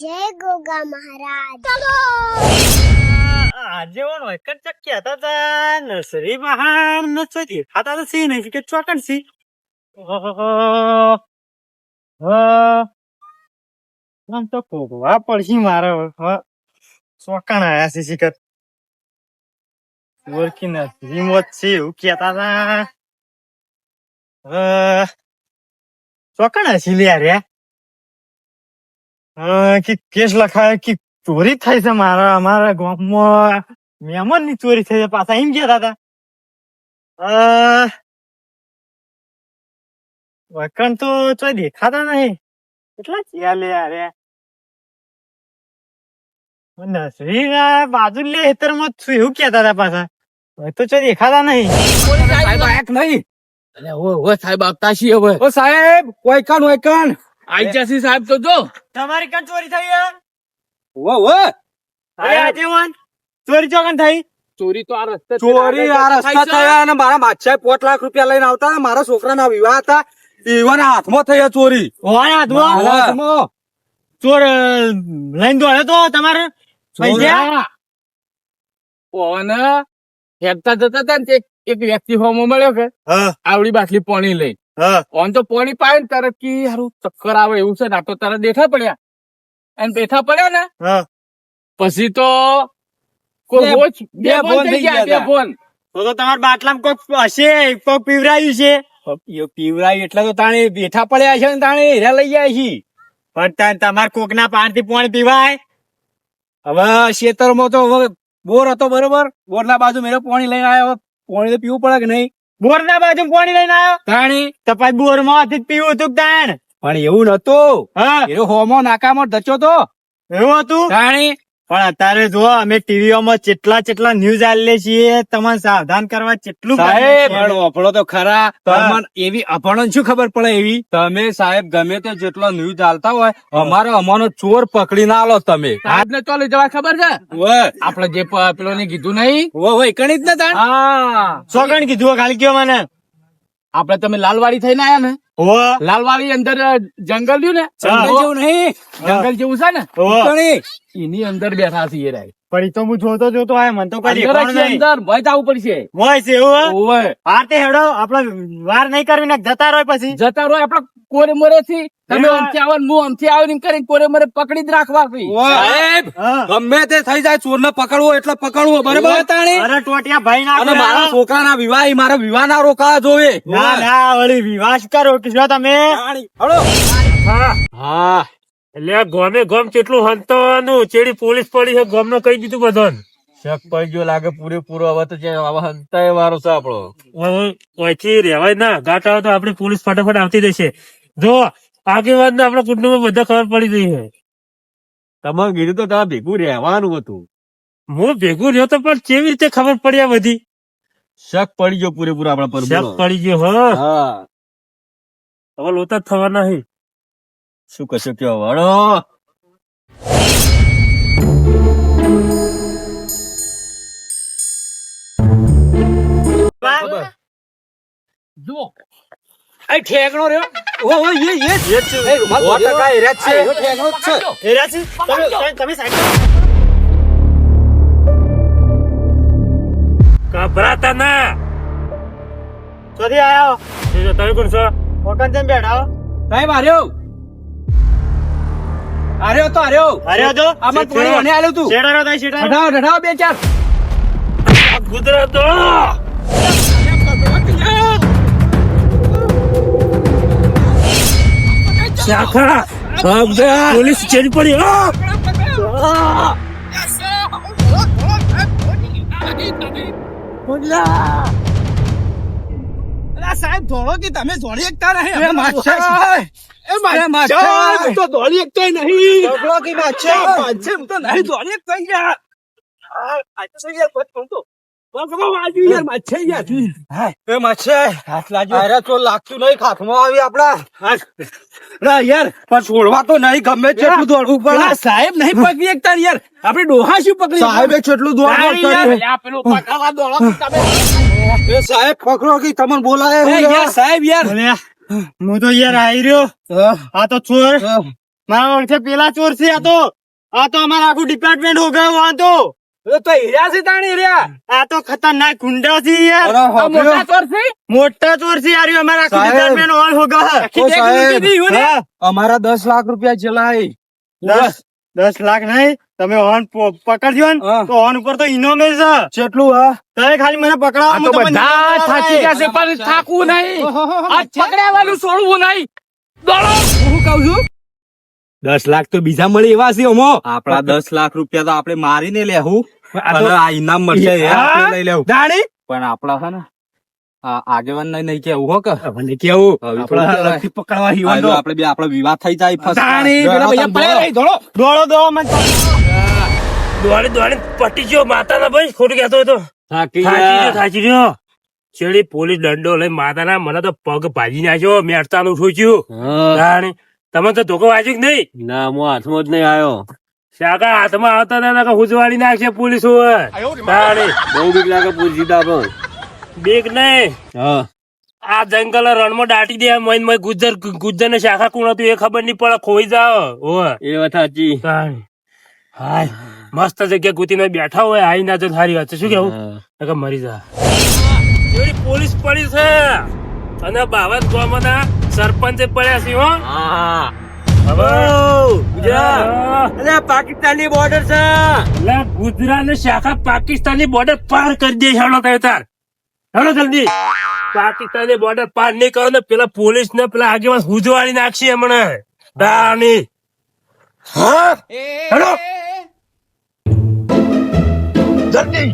જય ગોગા મહારાજ. આજે ઓન વૈકટ ચક્યા તા તા? નર્સરી બહાર ન ચોથી ખાતા તો સી નહીં કે ચોકન સી? આમ તો ભોગવા પડશી મારે ચોકણ આયા છે શિખર. ઓળખી નર્સરી મોત છે એવું કેતા તા. ચોકણ હસી લ્યા રે? હા, કે કેસ લખાય કે ચોરી થઈ છે મારા અમારા ગામમાં મહેમાનની ચોરી થઈ છે પાછા એમ કહેતા હતા. અ, વકણ તો ચોય દેખાતા નહીં. કેટલા ચિયા લે અરે નસરી બાજુ લે હેતરમાં છું એવું કહેતા હતા પાછા. હવે તો ચોય દેખાતા નહીં. સાહેબ નહીં? અરે ઓ ઓ સાહેબ આવતા છીએ હવે. ઓ સાહેબ કોઈ કાન આઈ જશે સાહેબ તો જો. તમારી કાં ચોરી થઈ છે? ઓ ઓ અરે આગેવાન ચોરી ચોકન થઈ? ચોરી તો આ રસ્તે ચોરી આ રસ્તા થયા અને મારા માછાએ પોટ લાખ રૂપિયા લઈને આવતા મારા છોકરાના વિવાહ હતા. એવાના હાથમાં થયા ચોરી. ઓય હાથમાં? હાથમાં. ચોર લઈને દોડ્યો તો તમારે પૈસા? ઓન હેડતા જતા હતા ને એક વ્યક્તિ હોમો મળ્યો કે આવડી બાટલી પાણી લઈ ઓન તો પોણી પાય ને તરત કી હારું ચક્કર આવે એવું છે ના તો તારા બેઠા પડ્યા. અને બેઠા પડ્યા ને પછી તો કોઈ બે- ફોન થઈ ગયા બે ફોન. તો તો તમારા બાટલામાં કોક હશે કોક પીવરાયું છે. પીવરાય એટલે તો તાણે બેઠા પડ્યા છે ને તાણે હેરા લઈ જાય છે. પણ તમારે કોક ના પાણી પાણી પીવાય? હવે ખેતરમાં તો હવે બોર હતો બરોબર બોરના બાજુ મેરો પાણી લઈને આવ્યો પાણી તો પીવું પડે કે નહીં? બોરના બાજુ પાણી લઈને આવ્યો. તાણી. તો પછી બોરમાંથી જ પીવું હતું તાણ? પણ એવું નતું હા. એ હોમો નાકામાં ધચ્યો તો. એવું હતું? તાણી. પણ અત્યારે જો અમે ટીવીઓમાં કેટલા કેટલા ન્યૂઝ આલે છીએ તમને સાવધાન કરવા કેટલું સાહેબ અફળો તો ખરા તમને એવી અફળો શું ખબર પડે એવી? તમે સાહેબ ગમે તે જેટલો ન્યૂઝ આલતા હોય અમારો અમારો ચોર પકડી ના આલો તમે. સાહેબ ને ચાલો જવા ખબર છે? આપણે આપડે જે પેલો ને કીધું નહીં? હોય કણી જ ને હા. સોગણ કીધું ખાલી કયો મને? આપડે તમે લાલવાડી થઈને આયા ને? લાલવાડી અંદર જંગલ રહ્યું ને? જંગલ જેવું નહીં? જંગલ જેવું છે ને એની અંદર બેઠા છીએ રાય પણ તો હું જોતો જોતો આય મન તો કઈ અંદર ભય થવું પડશે. હોય છે એવું હે? હા તે હેડો આપડે વાર નહીં કરવી ને જતા રહો પછી. જતા રહો આપડે કોરે મરે થી તમે અમથી આવો હું અમથી આવું ને કરીને કોરે મરે પકડી જ રાખવા સાહેબ ગમે તે થઈ જાય ચોર ને પકડવો એટલે પકડવો બરાબર? તાણી. અરે ટોટિયા ભાઈ ના અને મારા છોકરા ના વિવાહ મારા વિવાહ ના રોકા જોવે. ના ના વળી વિવાહ કરો કિશો તમે. હા. એટલે ગોમે ગોમ કેટલું હંતવાનું? ચેડી પોલીસ પડી છે ગોમ કહી દીધું બધાને. શક પડી ગયો લાગે પૂરેપૂરો હવે તો હવે હંતાય વારો છે આપણો. હવે રેવાય ના ગાટ આવે તો આપડી પોલીસ ફટાફટ આવતી દેશે જો આગેવાન ને આપણા કુટુંબ બધા ખબર પડી ગઈ છે. તમે કીધું તો તમે ભેગું રહેવાનું હતું. હું ભેગું રહ્યો તો પણ કેવી રીતે ખબર પડી આ બધી? શક પડી ગયો પૂરેપૂરો આપણા પર શક પડી ગયો હા. હવે લોતા જ થવાના છે. શું કશો કયો વાળો? જુઓ. એ ઠેકણો રહ્યો. ઓ ઓ એ એ જ. છે. એ રૂમાલ ટકા એ રેત છે. ઠેકણો છે. એ રાશી, તમે તમે- સાઈડ ગભરાતા ના. ચોથી આયો તમે કોણ છો? જેમ બેઠા સાહેબ આર્યો આર્યો તો આર્યો અરે તો? આમાં પાણી મને આલ્યું તું. શેડા રહ્યો થાય શેડા રહ્યો. ઢાવ ઢાવ બે ચાર. ગુજરાતો શાખા પોલીસ ચેરી પડી આ! સાહેબ ધોળો કે તમે ધોળી એકતા નહીં એ માછા એ માછા તો ધોળી એકતો નહીં. ઢગલો કે માછા માછા તો નહીં ધોળી એકતો યાર આ તો યાર બત તો? ભગવા વાજી યાર માછા યાર. એ માછા હાથ લાજો અરે તો લાગતું નહીં હાથમાં આવી આપડા ના યાર પણ છોડવા તો નહીં ગમે તેટલું દોડવું પડે. સાહેબ નહીં પકડી એકતા યાર. આપણે ડોહા શું પકડી? સાહેબે કેટલું દોડવું કર્યું આ પેલું પકડવા દોડો તમે? એ સાહેબ પકડો કે તમને બોલાય યાર સાહેબ યાર. અલ્યા, હું તો યાર આવી રહ્યો. આ તો ચોર. મારા ઓળખે પેલા ચોર છે આ તો. આ તો અમારા આખું ડિપાર્ટમેન્ટ હો ગયો આ તો. તો હીરા છે તાણી હીરા. આ તો ખતરનાક ગુંડા છે યાર. મોટા. ચોર છે? મોટા ચોર છે યાર અમારા આખું ડિપાર્ટમેન્ટ ઓલ હો ગયો અમારા દસ લાખ રૂપિયા જલાય દસ દસ લાખ નહીં. તમે ઓન પકડજો ને. તો ઓન ઉપર તો ઇનોમે છે. કેટલું હા. તમે ખાલી મને પકડાવો તો બધા થાકી જશે પણ થાકવું નહીં. આ પકડાવાનું છોડવું નહીં. દોડો. હું કહું છું? દસ લાખ તો બીજા મળે એવા છે ઓમો. આપડા દસ લાખ રૂપિયા તો આપણે મારીને લેવું આ તો- અને આ ઇનામ મળશે લઈ લેવું દાણી? પણ આપડા છે ને આગેવાન ને નહીં કેવું હો કે? મને કેવું આપણા પકડવા આ હીવાનો. બે આપડે વિવાદ થઈ જાય રહી, દોડો. દોડો દોડો મને દોડે દોડે પટી ગયો. માતાના ભાઈ ખોટું કહેતો હતો. થાકી ગયા. છેલ્લી પોલીસ દંડો લઈ માતાના મને તો પગ ભાજી નાખ્યો. મેં ઉઠું ઠોચ્યું તમે તો ધોકો વાંચ્યું કે નહીં? ના હું હાથમાં જ નહીં આવ્યો. શાકા હાથમાં આવતા હતા કે હુજવાડી નાખશે પોલીસ તાણે બહુ બીક લાગે પોલીસ તા પણ બીક નહીં. આ જંગલ રણમાં દાટી દે. મન મય ગુજર ગુજર ને શાખા કોણ હતું એ ખબર નહીં પડે. ખોઈ જાવ એ વાત સાચી. હાય. મસ્ત જગ્યા ગુતીને બેઠા હોય આઈ ના તો સારી વાત છે. શું કેવું? કે મરી જા. એવી પોલીસ પડી છે. અને બાવન ગામના સરપંચે પડ્યા છે હો. પાકિસ્તાનની બોર્ડર છે. ગુજરાત ને શાખા પાકિસ્તાનની બોર્ડર પાર કરી દે હેડો તાર હેડો જલ્દી. પાકિસ્તાની બોર્ડર પાર નહીં કરો ને પેલા પોલીસ ને પેલા આગેવાન હુજવાડી નાખશે હમણાં. તાની હા? હેડો જલ્દી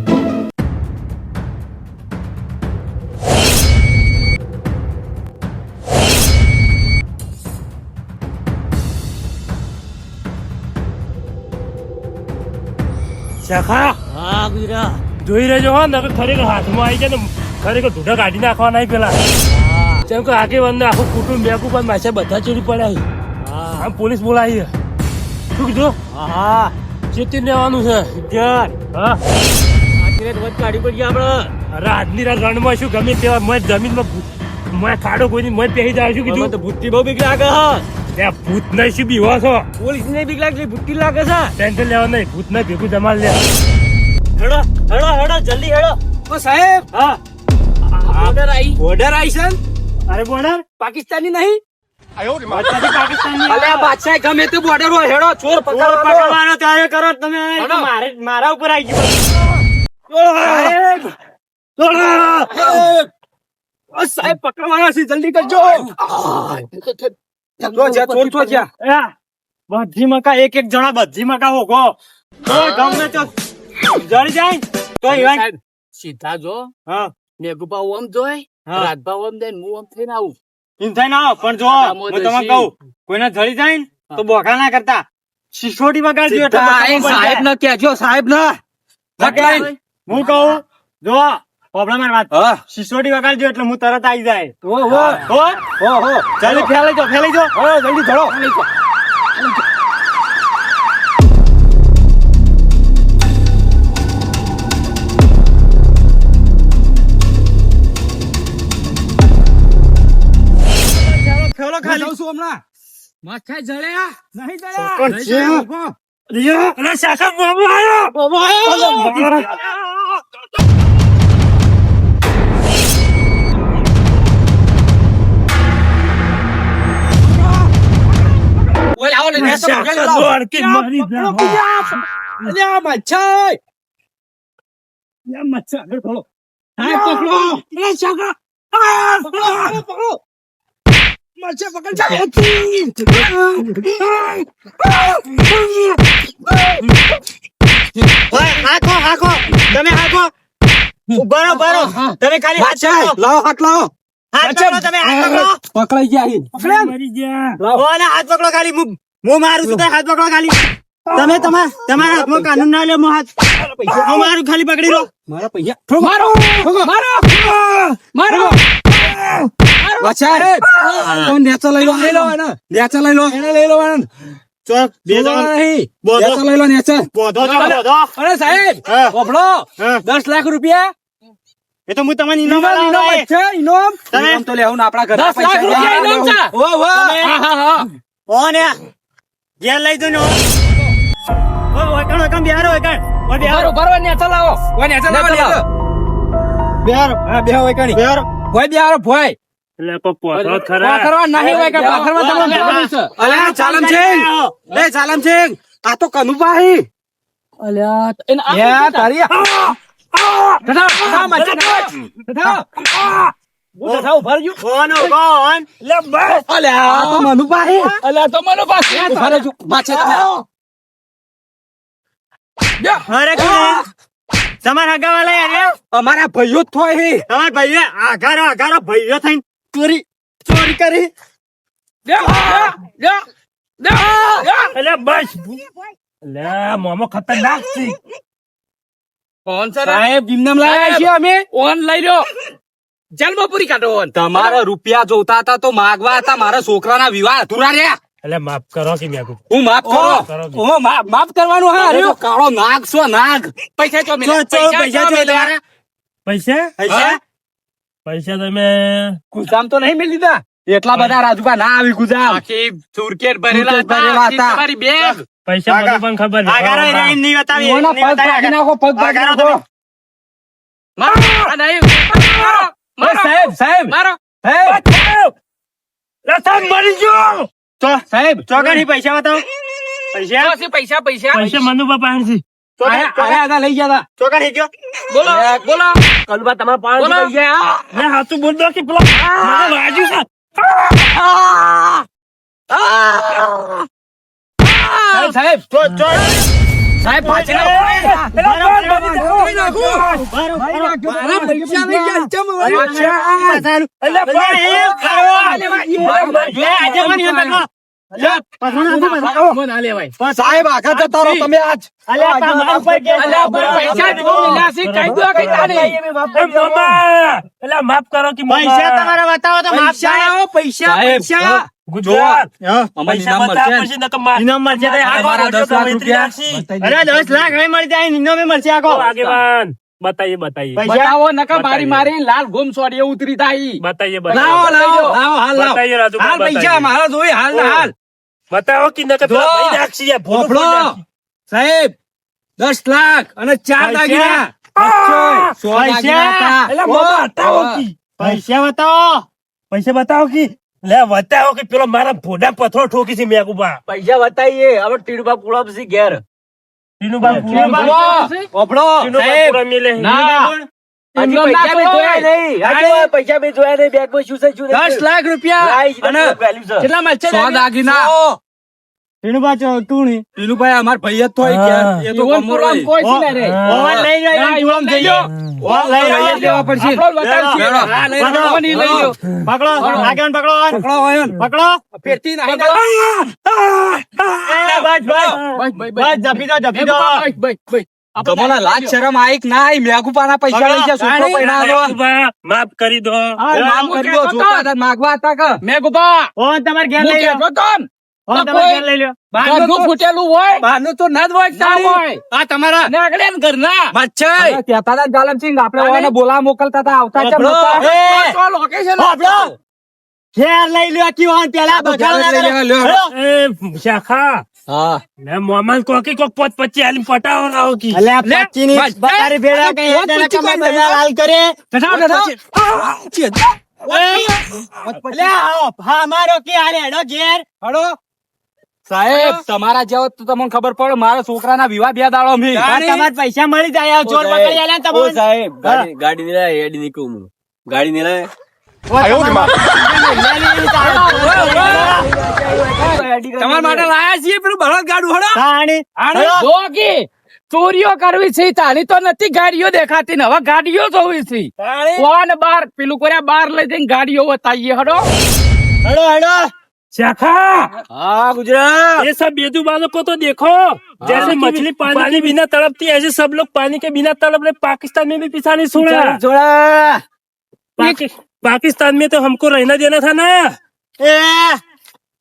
શાખા? હા જોઈ રહેજો હો નકર ખરેખર હાથમાં આવી જાય ને ખરેખર ઢૂઢા કાઢી નાખવા નહીં પેલા. જેમ કે આગેવાન આખું કુટુંબ બેકું પણ માસે બધા ચોરી પડ્યા. આમ પોલીસ બોલાવી. શું કીધું? હા. ચેતી લેવાનું છે. જર હા. આખરે વચ કાઢી પડી આપણે અરે આજની રાત રણમાં શું ગમે તેવા મેં જમીનમાં મેં ખાડો કોઈ મત પહેરી જાય છું કીધું? તો ભૂતથી બહુ બીક લાગે હા ભૂત નહીં શું બીવા છો? પોલીસ ને બીક લાગે ભૂતથી લાગે છે. ટેન્શન લેવા નહીં ભૂત ને ભેગું જમાલ લે. હેડો હેડો હેડો જલ્દી હેડો. ઓ સાહેબ હા. બોર્ડર આવી બોર્ડર આવી છે અરે બોર્ડર પાકિસ્તાની નહીં? બાદશાહ ગમે તે બોર્ડર હોય હેડો ચોર ચોર પકડવાનો. પકડવાનો ત્યારે કરો તમે મારે મારા ઉપર આવી ગયું. સાહેબ પકડવાના છે જલ્દી કરજો. ચોર છો જ્યાં. બધી મકા એક એક જણા બધી મકા હોગો. ગમે તો જડી જાય તો સીધા જો. હા. મેઘુભા ઓમ જોય હા. રાજભા ઓમ જાય હું ઓમ થઈને આવું. થાય ના પણ જો હું તમને કહું કોઈને જળી જાય ને તો બોકા ના કરતા. સિસોટી વગાડજો સાહેબ. ને કહેજો સાહેબ ને. હું કહું જો પ્રોબ્લેમ વાત. સિસોટી વગાડજો એટલે હું તરત આવી જાય. હો હો. હો? હો જલ્દી ફેલાઈ જો ફેલાઈ જાઓ. હો જલ્દી ધરો છું હમણાં? માથા જળ્યા નહીં. અરે બાબુ આવ્યો. મચ્છા પકડો પકડો. પકડો પકડ ઓય, હાંકો, હાંકો. તમે હાંકો. બરો બરો તમે ખાલી હાથ પકડો. લાવો હાથ લાવો. પકડો. પકડાઈ ગયા અહીં. પકડ્યા ને? મરી જા હાથ પકડો ખાલી. હું મારું છું હાથ પકડો ખાલી. તમે તમારા તમારા હાથમાં કાનૂન ના લે મો હાથ. હું મારું ખાલી પકડી લો મારા પૈયા મારો મારો. મારો. મચ્છા તમે નેચા લઈ લો લઈ લો એને. નેચા લઈ લો એને લઈ લો એને. ચોક બે નહીં બોધો. નેચા લઈ લો નેચા. બોધો છો, બોધો. અરે સાહેબ હા. દસ લાખ રૂપિયા? એ તો હું તમને ઇનામ છે ઇનામ તમે- ઇનામ તો લેવું આપણા ઘર લાખ રૂપિયા ઇનામ છે. ઓ વાહ તમે- હા હા હા. ઓ ને. ઘેર લઈ દો ને ઓ ઓયકણ ઓયકણ બિહારો ઓયકણ ઓ બિહારો? બરોબર ને ચલાવો ઓ ને ચલાવો બિહારો. હા બે હોય કણી. બિહારો. ભોય બિહારો ભોય. એટલે કોઈ પોથરો જ ખરા. પાખરવા નહીં હોય કે પાખરવા તમે જવાનું છે? અલ્યા ચાલમ એ ચાલમ આ તો કનુભાઈ. અલ્યા એને આ તારી ઠઠા, ઠઠા, ઠઠા. તમારા ભાઈઓ જ થોય હે. તમારા ભાઈએ? આઘારો આઘારો ભાઈઓ થઈને ચોરી ચોરી કરી. લ્યો, લ્યો, લ્યો, લ્યો, લ્યો. એટલે બસ. લે મોમો ખતરનાક છે. કોણ સર સાહેબ જીમનામ લાવ્યા છીએ અમે. ઓન લઈ રહ્યો જેલમાં પૂરી કાઢો ઓન. તમારા રૂપિયા જોતા હતા તો માગવા હતા મારા છોકરાના વિવાહ અધૂરા રહ્યા. એટલે માફ કરો કે મેં હું માફ કરો. હું માફ કરવાનું હા અરે કાળો નાગ છો નાગ. પૈસા ચો પૈસા પૈસા પૈસા? પૈસા તમે ગુજામ તો નહીં મેં લીધા એટલા બધા રાજુભા ના આવી ગુજામ. આખી સુરકેટ ભરેલા ભરેલા હતા હતા. તમારી બેગ. પૈસા મને પણ ખબર નહીં. આઘારો બરાબર. નહીં બતાવી એમ પગ ભાગી નાખો પગ ભાગી નાખો. મારો નહીં મારો મારો સાહેબ સાહેબ મારો. સાહેબ સાહેબ. મરી. ગયો! ચો સાહેબ. ચોકડી પૈસા બતાવો. પૈસા? પૈસા પૈસા. પૈસા પૈસા. મનુભા લઈ ગયા ગયો. બોલો. બોલો. કનુભા તમારા પાસેથી બોલો. પૈસા. લે હાચું બોલ દો કે પેલો છે. સાહેબ સાહેબ. સાહેબ સાહેબ આખા જતા રહો તમે આજ તમારા ઉપર કેસ અલ્યા પણ પૈસા જો મિલ્યા છે કઈ દો કઈ તારી? એ મામા. એટલે માફ કરો કે પૈસા તમારા બતાવો તો માફ પૈસા પૈસા પૈસા. ગુજરાત. દસ લાખ મળી જાય ઇનામે મળશે આખો. આગેવાન. બતાઈએ બતાઈએ. બતાવો નકા મારી બતાવીએ. મારી લાલ ગુમ સોડીએ ઉતરી થાય બતાઈએ લાવો લાવો લાવો હાલ લાવો. બતાઈએ રાજુ હાલ પૈસા. મારા જોઈ હાલ ને હાલ. બતાવો કે નકા. ભાઈ ભોપળો. ભાઈ નાખશી. સાહેબ 10 લાખ અને ચાર પૈસા. દાગીના. આ! સો પૈસા. દાગીના એટલે મામા બતાવો. પૈસા બતાવો. પૈસા બતાવો કી. લે બતાવો કે પેલો મારા ભોડા પથરો ઠોકી છે મેકુબા પૈસા બતાઈએ હવે ટીડબા પુળા પછી ઘેર. પૈસા બી જોયા નહીં. હજી પૈસા બી જોયા નહીં. બેગમાં શું છે શું દસ લાખ રૂપિયા! અને કેટલા મળશે સો દાગીના. ચો- તું નહીં. અમાર ભાઈ જ થોય એ તો છે લઈ જઈએ. તમને લાજ શરમ આઈક ના આઈ. મેઘુપાના પૈસા લઈ ગયા છોકરો પૈણા દો મેકુબા, માફ કરી દો. માફ કરી દો માગવા હતા કે? મેઘુબા, તમારે ઘેર લઈ લો ફૂટેલું હોય બહારનું તો ના જ હોય હોય. આ તમારા ઘરના. આપણે બોલા મોકલતા હતા આવતા આપણો. લઈ પેલા લઈ લ્યો. એ શાખા હા મોમાન કોકી કોક પોત પછી આલી પટાવો રાહો કી બતારી કઈ પચી બધા લાલ કરે હા મારો કે હાલે હેડો ઘેર હળો. સાહેબ તમારા જેવો તો તમને ખબર પડે મારા છોકરાના વિવાહ બે દાડો મી તમારે પૈસા મળી જાય ચોર પકડી આલ્યા ને તમને સાહેબ ગાડી ગાડી ને લાય હેડી નીકળું હું ગાડી ને લાય તમારા માટે લાયા છીએ પેલું બળદ ગાડું હડો. ચોરીઓ કરવી છે તારી તો નથી ગાડીઓ દેખાતી ને હવે ગાડીઓ જોવી છે કોણ બાર પેલું કર્યા બાર લઈ જઈને ગાડીઓ બતાવીએ હડો હડો હેડો शाखा हाँ गुजरात ये सब बेदू बालों को तो देखो जैसे मछली पानी, पानी बिना तड़पती है ऐसे सब लोग पानी के बिना तड़प रहे पाकिस्तान में भी पीछा नहीं छोड़ा छोड़ा पाकि, पाकिस्तान में तो हमको रहना देना था ना એ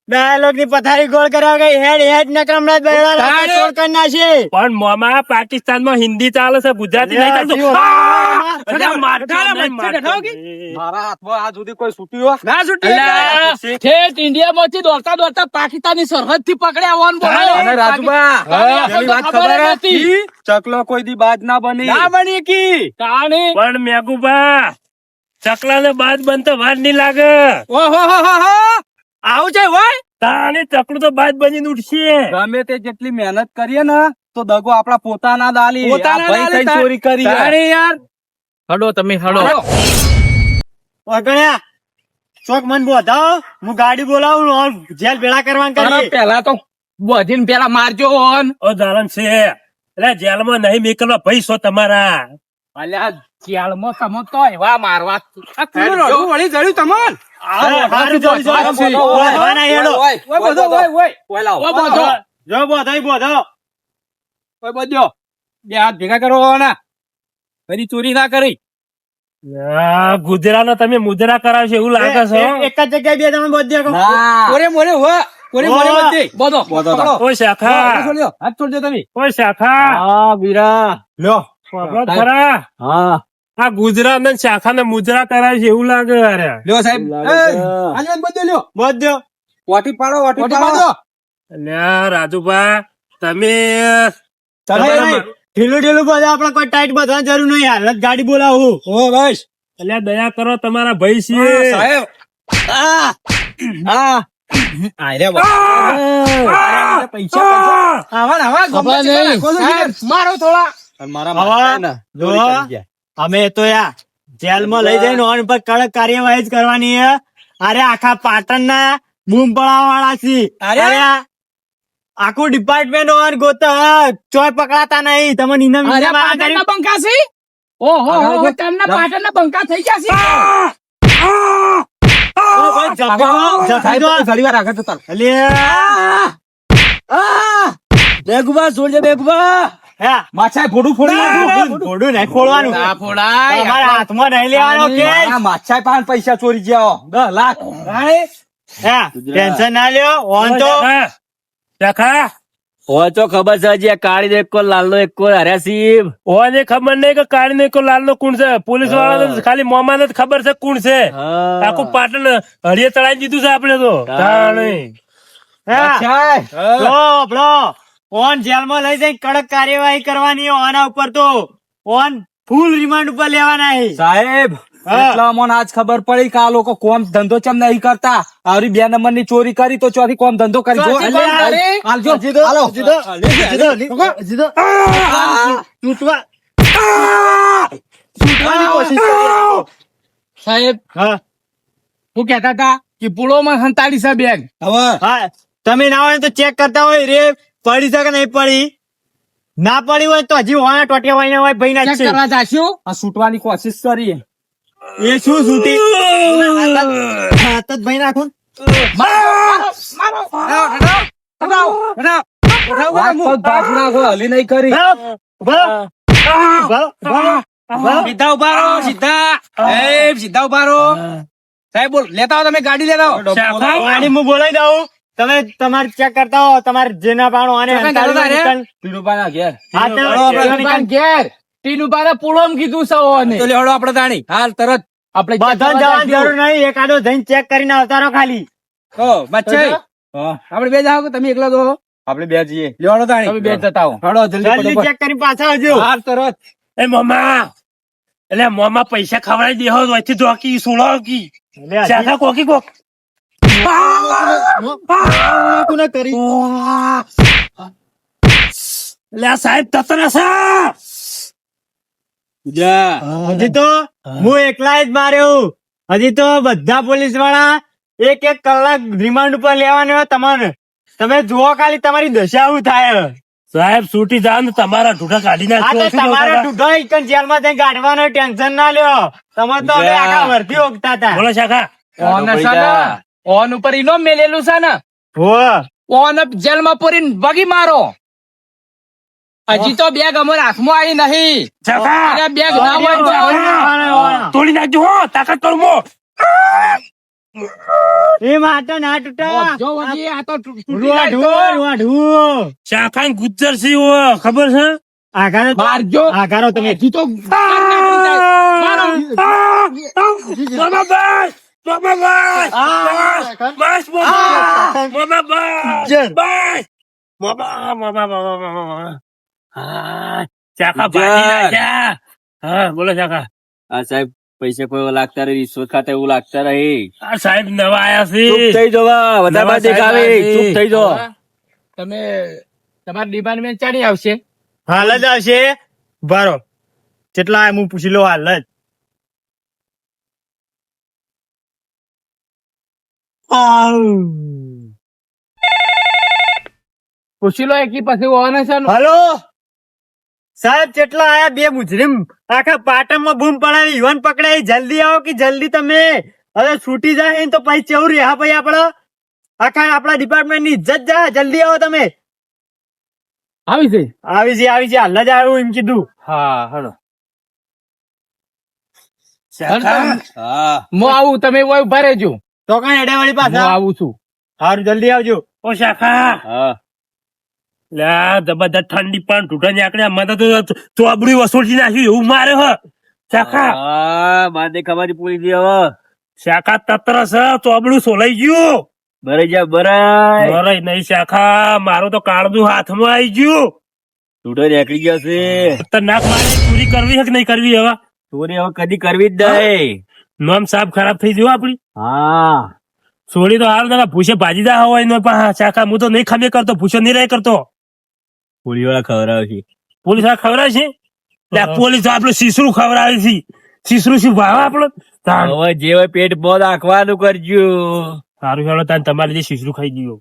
ડાયલોગ ની પથારી ગોળ કરાવ ગઈ હેડ હેડ ને કમળા બેડા તાણે. ચોર કરી નાખી પણ મોમાં પાકિસ્તાન માં હિન્દી ચાલે છે ગુજરાતી નહીં ચાલતું મારા હાથમાં આ સુધી કોઈ છૂટ્યું ના છૂટે ઠેઠ ઇન્ડિયામાંથી દોડતા દોડતા પાકિસ્તાનની સરહદથી પકડ્યા હોવાનું બોલાવો. રાજુબા હા, પેલી વાત ખબર ખબર જ નથી. હે? ચકલો કોઈ દી બાજ ના બની. ના બની કી? તાણી. પણ મેગુબા ચકલા ને બાદ બનતો વાર નહીં લાગે. ઓહો હો હો હો આવું છે હોય? તાણે ચકલું તો બાદ બની ઉઠશે ગમે તે જેટલી મહેનત કરીએ ને તો દગો આપણા પોતાના દાલી. પોતાના ચોરી કરી યાર હડો તમે હડો. વગણ્યા ચોક મન બોધાવ હું ગાડી બોલાવું ઓર જેલ ભેળા કરવાનું કરીએ પેલા તો બધીને પેલા મારજો ઓન ઓ દાલન છે. એટલે જેલમાં નહીં નીકળવા પૈસો તમારા. અલ્યા જેલમાં તમે તો એવા મારવા વળી જડ્યું જો. બોધાઈ બોધો ઓય બધો. બે હાથ ભેગા કરો ના ફરી ચોરી ના કરી? ગુજરાત ગુજરાનો તમે મુદ્રા કરાવશો એવું લાગે છે. એક જ જગ્યાએ બે તમે બોધ ઓરે મોરે હો ઓરે મોરે હો. બધે. બધો. બધો તો. પકડો. ઓ શાખા. હાથ છોડજો તમે. ઓ શાખા. હા વીરા લ્યો વાપરો ખરા? હા. આ ગુજરાત ને શાખા ને મુદ્રા કરાવે છે એવું લાગે અરે. લ્યો સાહેબ. છે. બધો લ્યો. બોધ વાટી પાડો વાટી પાડો. અલ્યા રાજુભા તમે તમે. ઢીલું ઢીલું બોધો આપણે કોઈ ટાઈટ બાંધવાની જરૂર નહીં હાલ જ ગાડી બોલાવું. ઓ બસ. એટલે દયા કરો તમારા ભાઈ છીએ. સાહેબ. આ આ. ને. મારો થોડા. ને. અમે તો યા જેલમાં લઈ જઈને ઓન પર કડક કાર્યવાહી જ કરવાની હે. અરે આખા પાટણના બૂમ પડાવવા વાળા છી અરે. આખું ડિપાર્ટમેન્ટ ઓન ગોતા ચોય પકડાતા નહીં. તમે ઇનામ પાટણના બંકા છે? ઓહો હો હો તેમના પાટણના બંકા થઈ ગયા છે? પૈસા ચોરી ગયા લાખ. હે, ટેન્શન ના લ્યો. ઓન તો. શાખા હોય તો ખબર છે હજી આ કાળી ને એકો કો લાલ નો એક કો હર્યા સિંહ ઓને ખબર નહીં કે કાળી ને લાલ નો કોણ છે. પોલીસવાળા ખાલી મોમાં જ ખબર છે કોણ છે. આખું પાટણ હળીએ તળાવી દીધું છે આપડે તો. ઓન જેલમાં લઈ જઈ કડક કાર્યવાહી કરવાની ઓના ઉપર તો. ઓન ફૂલ રિમાન્ડ ઉપર લેવાના સાહેબ. એટલા મને આજ ખબર પડી કે આ લોકો કોમ ધંધો ચમ નહીં કરતા? આવરી બે નંબરની ચોરી કરી તો ચોથી કોમ ધંધો કરી. જો ચોથી કોમ અલ્યા, કરી? જીદો, હાલો. જીદો, જીદો, જીદો. તૂટવા તૂટવાની કોશિશ સાહેબ હા. હું કહેતા હતા કે પુલોમાં સંતાડી છે બેગ હવે? તમે ના હોય તો ચેક કરતા હોય રે પડી છે કે નહીં પડી? ના પડી હોય તો હજી હોય ટોટિયા હોય ભાઈ ના ચેક કરવા જાશું? આ છૂટવાની કોશિશ કરી એ શું છૂટી? હાથ જ ભાઈ નાખું. મારો મારો. હટાવો, હટાવો, હટાવો, હટાવો. પગ ભાગ નાખો, હલી નહીં કરી. ઊભા ઊભા ઊભા સીધા ઊભા રહો સીધા. એ સીધા ઊભા રહો. સાહેબ બોલ લેતા આવો તમે ગાડી લેતા આવો. શાખા ગાડી હું બોલાવી દઉં. તમે તમારે ચેક કરતા હો તમારે જેના પાણો આને ઘેર. હા, તો હળો આપણે નિકાલ. હનુમાન ઘેર ટીનુ બારે પુલોમ કીધું છે ઓને. તો લેવડો આપણે તાણી હાલ તરત. આપણે બધા જવાની જરૂર નહીં. એકાદો જઈને ચેક કરીને આવતા ખાલી. ઓ બચ્ચે આપણે બે જાઓ તમે એકલા દો આપણે બે જઈએ. લેવાડો તાણી તમે બે જતા આવો. હળો જલ્દી ચેક કરી પાછા આવજો. હાલ તરત. એ મમ્મા એટલે મોમા પૈસા ખવડાવી દેહો વચ્ચે જોકી સુળો કી લે, કોકી કોક. કોને કરી? એટલે આ સાહેબ તતરા છે. હજી તો? હું. એકલા જ માર્યો હજી તો બધા પોલીસવાળા એક એક કલાક રિમાન્ડ ઉપર લેવાના તમારે તમે જુઓ ખાલી તમારી દશા શું થાય. સાહેબ છૂટી જાવ ને તમારા ઢૂઢા કાઢી નાખશો તમારે ઢૂંઢો એકન જેલમાં જઈને કાઢવાનો ટેન્શન ના લ્યો. તમે તો હવે આખા વર્ધી ઓગતા હતા. બોલો શાખા. ઓન ઓન ઉપર ઇનો મેલેલું છે ને? હો. ઓન જેલમાં પૂરી બગી મારો. હજી તો બેગ અમારા હાથમાં આવી નહીં. અરે બેગ ના હોય તોડી નાખજો હો. તાકાત કરું મો. એ માટે ના તૂટા. જો વજી આ તો ગુજર સી ખબર છે? આઘારો તો- મારજો આઘારો તમે હજી તો બસ બસ બસ. ચાકા હા બોલો ચાકા હા સાહેબ પૈસા કોઈ લાગતા રહી રિશ્વત ખાતે એવું લાગતા રહી. આ સાહેબ નવા આયા ચૂપ છે થઈ જો વધારે દેખાવે. ચૂપ થઈ જો તમે તમારા ડિપાર્ટમેન્ટ ચાલી આવશે? હાલ જ આવશે. બારો કેટલા હું પૂછી લો હાલ જ. પૂછી લો એકી પછી હોવાના છે હલો. સાહેબ કેટલા આયા બે મુજરીમ. આખા પાટણમાં બૂમ પડાવી યુવાન પકડાઈ. જલ્દી આવો કે જલ્દી તમે? હવે છૂટી જાય તો પછી ચેવું રહ્યા ભાઈ આપડે આખા આપણા ડિપાર્ટમેન્ટની ઇજ્જત જા. જલ્દી આવો તમે. આવી છે આવી છે આવી છે હાલ જ આવ્યું એમ કીધું. હા હલો. હા. હું આવું તમે ઓય ઊભા રહેજો. તો કઈ એડે વાળી પાસે પાછા? આવું છું. સારું જલ્દી આવજો. ઓ શાખા હા. જબરદસ્ત ઠંડી પણ તૂટા નીકળ્યા મને તો ચોબડી વસૂલથી નાખ્યું એવું મારે હ. શાખા. મારે ખબર પૂરી ગઈ હવે શાખા તત્ર છે ચોબડું સોલાઈ ગયું. બરાઈ જા ભરાય અરે નહીં શાખા. મારું તો કાળનું હાથમાં આવી ગયું. તૂટો નીકળી ગયો છે. તો નાક મારે પૂરી કરવી છે કે નહીં કરવી હવે? ચોરી હવે કદી કરવી જ નહીં. નોમ સાફ ખરાબ થઈ ગયું આપડી હા. સોડી તો હાલ ભૂસે ભાજી દા હોય નો શાખા હું તો નહીં ખમે કરતો ભૂસો નહીં રહે કરતો. પૂરી વાળા ખવડાવે છે. પોલીસ આ ખવડાવે છે? પોલીસ આપડે શીશરું ખવડાવે છે. શીશરું શું ભાવ આપડે હવે જે હોય પેટ બહુ રાખવાનું કરજો. સારું ચાલો તાન તમારે જે શીશરું ખાઈ ગયું.